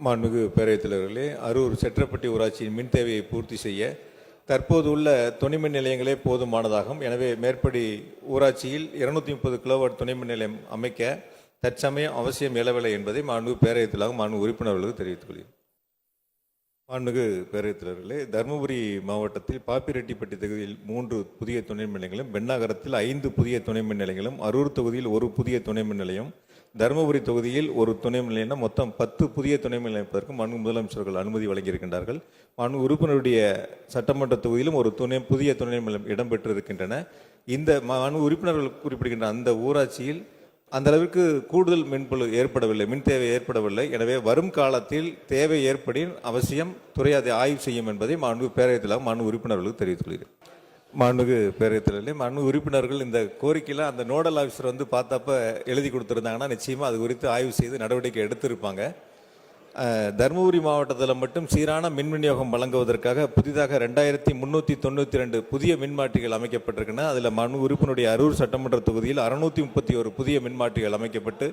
மாண்புமிகு பேரவைத் தலைவர்களே அரூர் செற்றப்பட்டி ஊராட்சியின் மின் தேவையை பூர்த்தி செய்ய தற்போது உள்ள துணை மின் நிலையங்களே போதுமானதாகும். எனவே மேற்படி ஊராட்சியில் இருநூத்தி முப்பது கிலோவாட் துணை மின் நிலையம் அமைக்க தற்சமயம் அவசியம் இயலவில்லை என்பதை மாண்புமிகு பேரவைத் தலைவர் மாண்பு உறுப்பினர்களுக்கு தெரிவித்துக் கொள்கிறேன். மாண்புமிகு பேரவைத் தலைவர்களே தருமபுரி மாவட்டத்தில் பாப்பிரெட்டிப்பட்டி தொகுதியில் மூன்று புதிய துணை மின் நிலையங்களும் பெண்ணாகரத்தில் ஐந்து புதிய துணை மின் நிலையங்களும் அரூர் தொகுதியில் ஒரு புதிய துணை மின் நிலையம் தருமபுரி தொகுதியில் ஒரு துணை மின் நிலையம் மொத்தம் பத்து புதிய துணை நிலையப்பதற்கு மண் முதலமைச்சர்கள் அனுமதி வழங்கியிருக்கின்றார்கள். மனு உறுப்பினருடைய சட்டமன்ற தொகுதியிலும் ஒரு துணை புதிய துணை நிலையம் இடம்பெற்றிருக்கின்றன. இந்த மனு உறுப்பினர்கள் குறிப்பிடுகின்ற அந்த ஊராட்சியில் அந்த அளவிற்கு கூடுதல் மின்புழு ஏற்படவில்லை மின் தேவை ஏற்படவில்லை. எனவே வரும் காலத்தில் தேவை ஏற்படின் அவசியம் துறை அதை ஆய்வு செய்யும் என்பதை மாண்பு பேரவைத்தில் மாண்பு உறுப்பினர்களுக்கு தெரிவித்துள்ளேன் மாண்புமிகு பேரத்திலே மாண்பு உறுப்பினர்கள் இந்த கோரிக்கையில் அந்த நோடல் ஆஃபீஸர் வந்து பார்த்தப்ப எழுதி கொடுத்துருந்தாங்கன்னா நிச்சயமாக அது குறித்து ஆய்வு செய்து நடவடிக்கை எடுத்திருப்பாங்க. தருமபுரி மாவட்டத்தில் மட்டும் சீரான மின் விநியோகம் வழங்குவதற்காக புதிதாக ரெண்டாயிரத்தி முந்நூற்றி தொண்ணூற்றி ரெண்டு புதிய மின்மாற்றிகள் அமைக்கப்பட்டிருக்கின்றன. அதில் மனு உறுப்பினுடைய அரூர் சட்டமன்ற தொகுதியில் அறுநூற்றி முப்பத்தி ஒரு புதிய மின்மாற்றிகள் அமைக்கப்பட்டு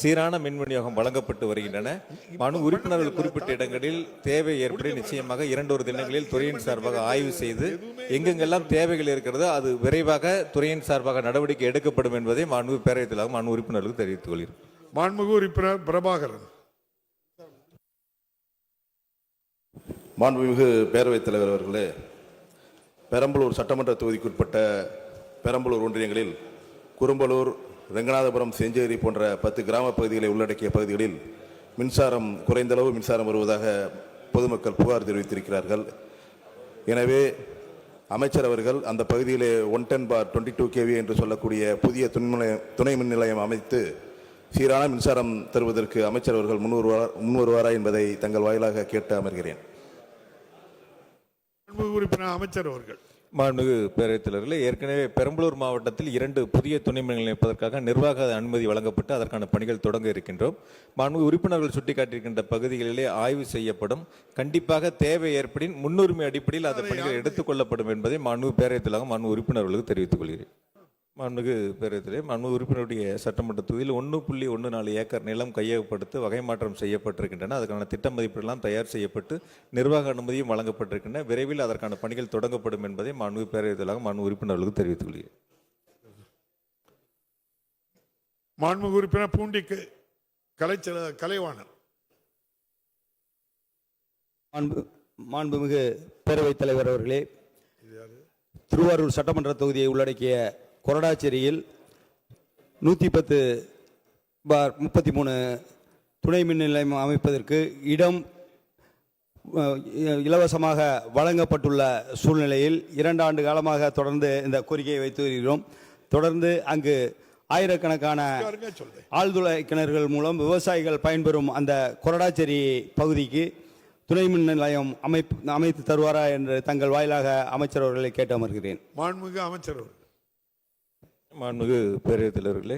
சீரான மின் விநியோகம் வழங்கப்பட்டு வருகின்றன. மனு உறுப்பினர்கள் குறிப்பிட்ட இடங்களில் தேவை ஏற்படி நிச்சயமாக இரண்டொரு தினங்களில் துறையின் சார்பாக ஆய்வு செய்து எங்கெங்கெல்லாம் தேவைகள் இருக்கிறதோ அது விரைவாக துறையின் சார்பாக நடவடிக்கை எடுக்கப்படும் என்பதை மாண்பு பேரவைத்தலாக மனு உறுப்பினர்களுக்கு தெரிவித்துக் கொள்கிறேன். மாண்புமிகு உறுப்பினர் பிரபாகரன். மாண்புமிகு பேரவைத் தலைவர் அவர்களே பெரம்பலூர் சட்டமன்ற தொகுதிக்குட்பட்ட பெரம்பலூர் ஒன்றியங்களில் குறும்பலூர் ரெங்கநாதபுரம் செஞ்சேரி போன்ற பத்து கிராம பகுதிகளை உள்ளடக்கிய பகுதிகளில் மின்சாரம் குறைந்தளவு மின்சாரம் வருவதாக பொதுமக்கள் புகார் தெரிவித்திருக்கிறார்கள். எனவே அமைச்சர் அவர்கள் அந்த பகுதியிலே one ten by twenty two KV என்று சொல்லக்கூடிய புதிய துணை துணை மின் நிலையம் அமைத்து சீரான மின்சாரம் தருவதற்கு அமைச்சர் அவர்கள் முன்வருவார் முன்வருவாரா என்பதை தங்கள் வாயிலாக கேட்டு அமர்கிறேன். உறுப்பினர் அமைச்சர் அவர்கள். மாண்புமிகு பேரவைத் தலைவர்களே ஏற்கனவே பெரம்பலூர் மாவட்டத்தில் இரண்டு புதிய துணை நிலையம் அமைப்பதற்காக நிர்வாக அனுமதி வழங்கப்பட்டு அதற்கான பணிகள் தொடங்க இருக்கின்றோம். மாண்புமிகு உறுப்பினர்கள் சுட்டிக்காட்டியிருக்கின்ற பகுதிகளிலே ஆய்வு செய்யப்படும். கண்டிப்பாக தேவை ஏற்படின் முன்னுரிமை அடிப்படையில் அந்த பணிகள் எடுத்துக்கொள்ளப்படும் என்பதை மாண்புமிகு பேரவைத் தலைவர் மாண்பு உறுப்பினர்களுக்கு தெரிவித்துக் கொள்கிறேன். மாண்புமிகு பேரவைத்திலே மாண்பு உறுப்பினருடைய சட்டமன்ற தொகுதியில் ஒன்று புள்ளி ஒன்று நாலு ஏக்கர் நிலம் கையகப்படுத்த வகை மாற்றம் செய்யப்பட்டிருக்கின்றன. அதற்கான திட்ட மதிப்பீடுலாம் தயார் செய்யப்பட்டு நிர்வாக அனுமதியும் வழங்கப்பட்டிருக்கின்றன. விரைவில் அதற்கான பணிகள் தொடங்கப்படும் என்பதை மாண்பு பேரவைத்தலாக மாண்பு உறுப்பினர்களுக்கு தெரிவித்துக் கொள்கிறேன். மாண்புமிகு உறுப்பினர் பூண்டி க- கலைச்செல கலைவாணன் மாண்பு மாண்புமிகு பேரவைத் தலைவர் அவர்களே திருவாரூர் சட்டமன்ற தொகுதியை உள்ளடக்கிய கொரடாச்சேரியில் நூற்றி பத்து பார் முப்பத்தி மூணு துணை மின் நிலையம் அமைப்பதற்கு இடம் இலவசமாக வழங்கப்பட்டுள்ள சூழ்நிலையில் இரண்டு ஆண்டு காலமாக தொடர்ந்து இந்த கோரிக்கையை வைத்து வருகிறோம். தொடர்ந்து அங்கு ஆயிரக்கணக்கான ஆழ்துளை கிணறுகள் மூலம் விவசாயிகள் பயன்பெறும் அந்த கொரடாச்சேரி பகுதிக்கு துணை மின் நிலையம் அமைப்பு அமைத்து தருவாரா என்று தங்கள் வாயிலாக அமைச்சர் அவர்களை கேட்டு அமர்கிறேன். மாண்புமிகு அமைச்சர் அவர்கள். மாண்புமிகு பேரவைத் தலைவர்களே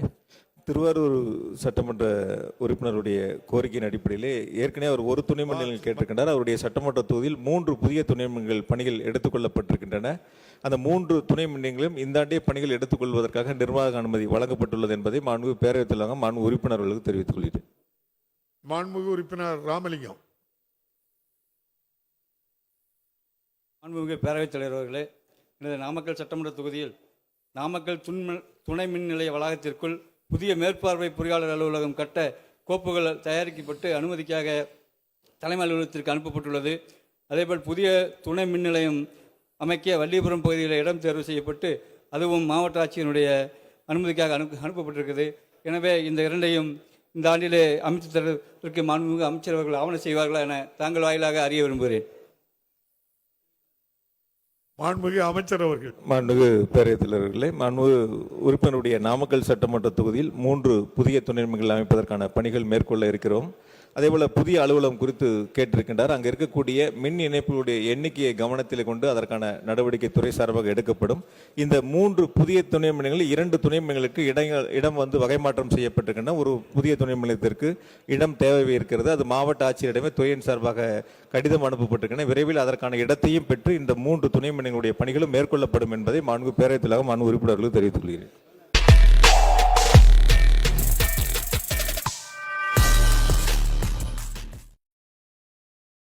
திருவாரூர் சட்டமன்ற உறுப்பினருடைய கோரிக்கையின் அடிப்படையிலே ஏற்கனவே அவர் ஒரு துணை நிலையம் கேட்டிருக்கின்றார். அவருடைய சட்டமன்ற தொகுதியில் மூன்று புதிய துணை மின்கள் பணிகள் எடுத்துக்கொள்ளப்பட்டிருக்கின்றன. அந்த மூன்று துணை மின் நிலையங்களும் இந்த ஆண்டே பணிகள் எடுத்துக்கொள்வதற்காக நிர்வாக அனுமதி வழங்கப்பட்டுள்ளது என்பதை மாண்புமிகு பேரவைத் தலைவர் மாண்பு உறுப்பினர்களுக்கு தெரிவித்துக் கொள்கிறேன். மாண்புமிகு உறுப்பினர் ராமலிங்கம். மாண்புமிகு பேரவைத் தலைவர் அவர்களே எனது நாமக்கல் சட்டமன்ற தொகுதியில் நாமக்கல் துணை துணை மின் நிலைய வளாகத்திற்குள் புதிய மேற்பார்வை பொறியாளர் அலுவலகம் கட்ட கோப்புகள் தயாரிக்கப்பட்டு அனுமதிக்காக தலைமை அலுவலகத்திற்கு அனுப்பப்பட்டுள்ளது. அதேபோல் புதிய துணை மின் நிலையம் அமைக்க வள்ளிபுரம் பகுதியில் இடம் தேர்வு செய்யப்பட்டு அதுவும் மாவட்ட ஆட்சியினுடைய அனுமதிக்காக அனுப்பு அனுப்பப்பட்டிருக்குது. எனவே இந்த இரண்டையும் இந்த ஆண்டிலே அமைத்து தருவதற்கு மாண்புமிகு அமைச்சர் அவர்கள் ஆவணம் செய்வார்களா என தாங்கள் வாயிலாக அறிய விரும்புகிறேன். மாண்புமிகு அமைச்சர் அவர்கள். மாண்புமிகு பேரவைத் தலைவர்களே மாண்புமிகு உறுப்பினருடைய நாமக்கல் சட்டமன்ற தொகுதியில் மூன்று புதிய துணை அமைப்பதற்கான பணிகள் மேற்கொள்ள இருக்கிறோம். அதேபோல புதிய அலுவலகம் குறித்து கேட்டிருக்கின்றார். அங்கே இருக்கக்கூடிய மின் இணைப்புகளுடைய எண்ணிக்கையை கவனத்தில் கொண்டு அதற்கான நடவடிக்கை துறை சார்பாக எடுக்கப்படும். இந்த மூன்று புதிய துணை மின்களில் இரண்டு துணை மின்களுக்கு இடங்கள் இடம் வந்து வகை மாற்றம் செய்யப்பட்டிருக்கின்றன. ஒரு புதிய துணை மின்நிலையத்திற்கு இடம் தேவை இருக்கிறது. அது மாவட்ட ஆட்சியரிடமே துறையின் சார்பாக கடிதம் அனுப்பப்பட்டிருக்கின்றன. விரைவில் அதற்கான இடத்தையும் பெற்று இந்த மூன்று துணை மின்களுடைய பணிகளும் மேற்கொள்ளப்படும் என்பதை மாண்பு பேரவைத் தலைவர் மாண்பு உறுப்பினர்களுக்கு தெரிவித்துக் கொள்கிறேன்.